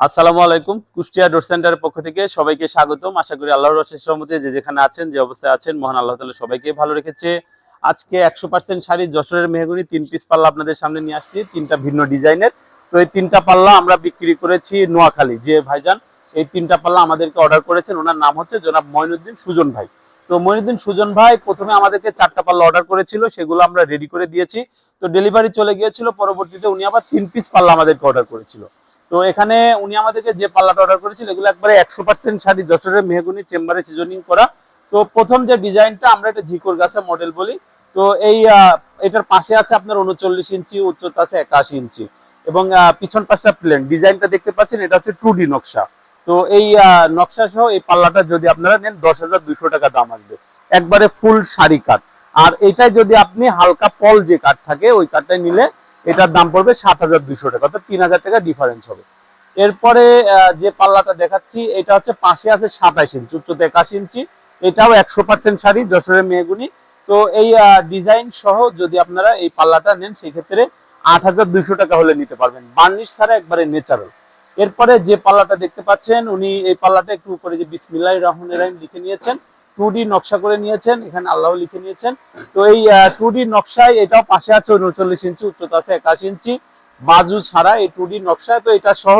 আসসালামু আলাইকুম। কুষ্টিয়া ডোর সেন্টারের পক্ষ থেকে সবাইকে স্বাগতম। আশা করি আল্লাহর রশেষ রহমতে যে যেখানে আছেন, যে অবস্থায় আছেন, মহান আল্লাহ তাআলা সবাইকে ভালো রেখেছে। আজকে একশো পার্সেন্ট শাড়ি যশোরের মেহগুনি তিন পিস পাল্লা আপনাদের সামনে নিয়ে আসছি। তিনটা ভিন্ন ডিজাইনের। তো এই তিনটা পাল্লা আমরা বিক্রি করেছি নোয়াখালী। যে ভাইজান এই তিনটা পাল্লা আমাদেরকে অর্ডার করেছেন। ওনার নাম হচ্ছে জনাব মঈনুদ্দিন সুজন ভাই। তো মঈনুদ্দিন সুজন ভাই প্রথমে আমাদেরকে চারটা পাল্লা অর্ডার করেছিল, সেগুলো আমরা রেডি করে দিয়েছি। তো ডেলিভারি চলে গিয়েছিল। পরবর্তীতে উনি আবার তিন পিস পাল্লা আমাদেরকে অর্ডার করেছিল। তো এখানে উনি আমাদেরকে যে পাল্লাটা অর্ডার করেছিল, এগুলো একবারে একশো পার্সেন্ট শাড়ি, যশোরের মেহগুনি, চেম্বারে সিজনিং করা। তো প্রথম যে ডিজাইনটা, আমরা এটা ঝিকর গাছের মডেল বলি। তো এই এটার পাশে আছে আপনার উনচল্লিশ ইঞ্চি, উচ্চতা আছে একাশি ইঞ্চি। এবং পিছন পাশটা প্লেন ডিজাইনটা দেখতে পাচ্ছেন, এটা হচ্ছে টু নকশা। তো এই নকশা সহ এই পাল্লাটা যদি আপনারা নেন, দশ হাজার দুইশো টাকা দাম আসবে। একবারে ফুল শাড়ি কাঠ আর এটাই যদি আপনি হালকা পল যে কাঠ থাকে, ওই কাঠটাই নিলে এটার দাম পড়বে সাত হাজার দুইশো টাকা, অর্থাৎ তিন হাজার টাকা ডিফারেন্স হবে। এরপরে যে পাল্লাটা দেখাচ্ছি, এটা হচ্ছে পাশে আছে সাতাশ ইঞ্চি উচ্চতা একাশি ইঞ্চি এটাও একশো পার্সেন্ট শাড়ি, যশোরের মেয়েগুনি তো এই ডিজাইন সহ যদি আপনারা এই পাল্লাটা নেন সেই ক্ষেত্রে আট হাজার দুইশো টাকা হলে নিতে পারবেন। বার্নিশ ছাড়া একবারে ন্যাচারাল এরপরে যে পাল্লাটা দেখতে পাচ্ছেন, উনি এই পাল্লাটা একটু উপরে যে বিসমিল্লাহ রহমান রাহিম লিখে নিয়েছেন টু নকশা করে নিয়েছেন, এখানে আল্লাহ লিখে নিয়েছেন। তো এই টু নকশায় এটাও পাশে আছে, উনচল্লিশ ইঞ্চি, উচ্চতা আছে একাশি ইঞ্চি, বাজু ছাড়া এই টু নকশায়। তো এটা সহ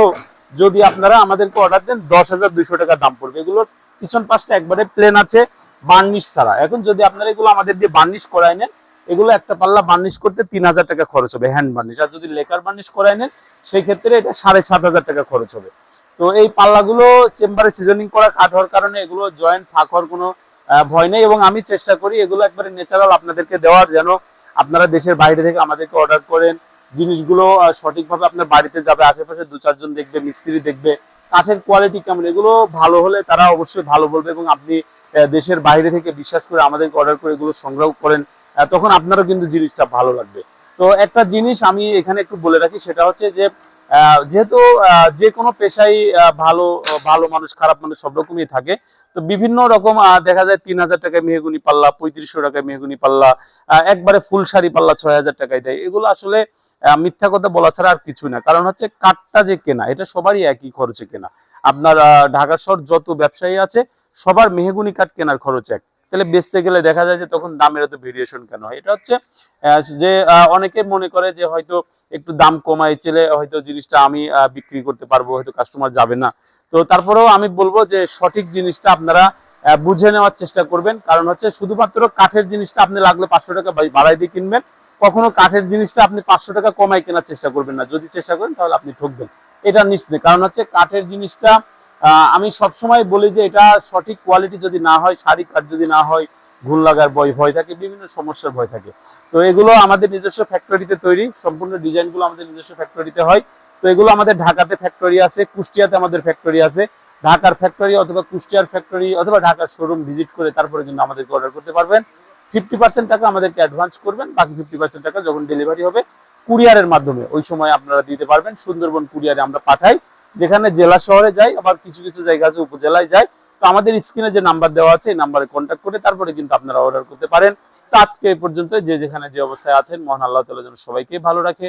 যদি আপনারা আমাদেরকে অর্ডার দেন, দশ হাজার দুইশো টাকা দাম পড়বে। এগুলোর পিছন পাশটা একবারে প্লেন আছে বার্নিশ ছাড়া। এখন যদি আপনারা এগুলো আমাদের দিয়ে বার্নিশ করাই নেন, এগুলো একটা পাল্লা বার্নিশ করতে তিন হাজার টাকা খরচ হবে হ্যান্ড বার্নিশ আর যদি লেকার বার্নিশ করাই নেন সেই ক্ষেত্রে এটা সাড়ে সাত হাজার টাকা খরচ হবে। তো এই পাল্লাগুলো চেম্বারে সিজনিং করা কাট হওয়ার কারণে এগুলো জয়েন্ট ফাঁক হওয়ার কোনো ভয় নেই এবং আমি চেষ্টা করি এগুলো একবারে ন্যাচারাল আপনাদেরকে দেওয়ার যেন আপনারা দেশের বাইরে থেকে আমাদেরকে অর্ডার করেন। জিনিসগুলো সঠিকভাবে আপনার বাড়িতে যাবে আশেপাশে দু চারজন দেখবে মিস্ত্রি দেখবে কাঠের কোয়ালিটি কেমন এগুলো ভালো হলে তারা অবশ্যই ভালো বলবে এবং আপনি দেশের বাইরে থেকে বিশ্বাস করে আমাদেরকে অর্ডার করে এগুলো সংগ্রহ করেন তখন আপনারও কিন্তু জিনিসটা ভালো লাগবে। তো একটা জিনিস আমি এখানে একটু বলে রাখি সেটা হচ্ছে যে যেহেতু যে কোনো আহ, ভালো ভালো মানুষ খারাপ মানুষ সব রকমই থাকে তো বিভিন্ন রকম দেখা যায় তিন হাজার টাকায় মেহগুনি পাল্লা, পঁয়ত্রিশশো টাকায় মেহগুনি পাল্লা একবারে ফুল শাড়ি পাল্লা ছয় হাজার টাকায় দেয়। এগুলো আসলে মিথ্যা কথা বলা ছাড়া আর কিছু না। কারণ হচ্ছে কাঠটা যে কেনা, এটা সবারই একই খরচে কেনা। আপনার ঢাকা শহর যত ব্যবসায়ী আছে, সবার মেহগুনি কাঠ কেনার খরচ এক। তাহলে বেচতে গেলে দেখা যায় যে তখন দামের এত ভেরিয়েশন কেন? হয় এটা হচ্ছে যে অনেকে মনে করে যে হয়তো একটু দাম কমাই চলে হয়তো জিনিসটা আমি বিক্রি করতে পারব, হয়তো কাস্টমার যাবে না। তো তারপরেও আমি বলব যে সঠিক জিনিসটা আপনারা বুঝে নেওয়ার চেষ্টা করবেন। কারণ হচ্ছে শুধুমাত্র কাঠের জিনিসটা আপনি লাগলে পাঁচশো টাকা বাড়াই দিয়ে কিনবেন। কখনো কাঠের জিনিসটা আপনি পাঁচশো টাকা কমাই কেনার চেষ্টা করবেন না। যদি চেষ্টা করেন তাহলে আপনি ঠকবেন। এটা নিশ্চিত কারণ হচ্ছে কাঠের জিনিসটা আমি সবসময় বলি যে এটা সঠিক কোয়ালিটি যদি না হয়, শাড়ি কাঠ যদি না হয় ঘুণ লাগার ভয় ভয় থাকে, বিভিন্ন সমস্যার ভয় থাকে। তো এগুলো আমাদের নিজস্ব ফ্যাক্টরিতে তৈরি। সম্পূর্ণ ডিজাইনগুলো আমাদের নিজস্ব ফ্যাক্টরিতে হয়। তো এগুলো আমাদের ঢাকাতে ফ্যাক্টরি আছে, কুষ্টিয়াতে আমাদের ফ্যাক্টরি আছে। ঢাকার ফ্যাক্টরি অথবা কুষ্টিয়ার ফ্যাক্টরি অথবা ঢাকার শোরুম ভিজিট করে তারপরে কিন্তু আমাদেরকে অর্ডার করতে পারবেন। ফিফটি পার্সেন্ট টাকা আমাদেরকে অ্যাডভান্স করবেন, বাকি ফিফটি পার্সেন্ট টাকা যখন ডেলিভারি হবে কুরিয়ারের মাধ্যমে ওই সময় আপনারা দিতে পারবেন। সুন্দরবন কুরিয়ারে আমরা পাঠাই, যেখানে জেলা শহরে যাই, আবার কিছু কিছু জায়গা আছে, উপজেলায় যায় তো আমাদের স্ক্রিনে যে নাম্বার দেওয়া আছে, এই নাম্বারে কন্ট্যাক্ট করে তারপরে কিন্তু আপনারা অর্ডার করতে পারেন। তো আজকে এই পর্যন্ত যে যেখানে যে অবস্থায় আছেন, মহান আল্লাহ তাআলা যেন সবাইকে ভালো রাখে।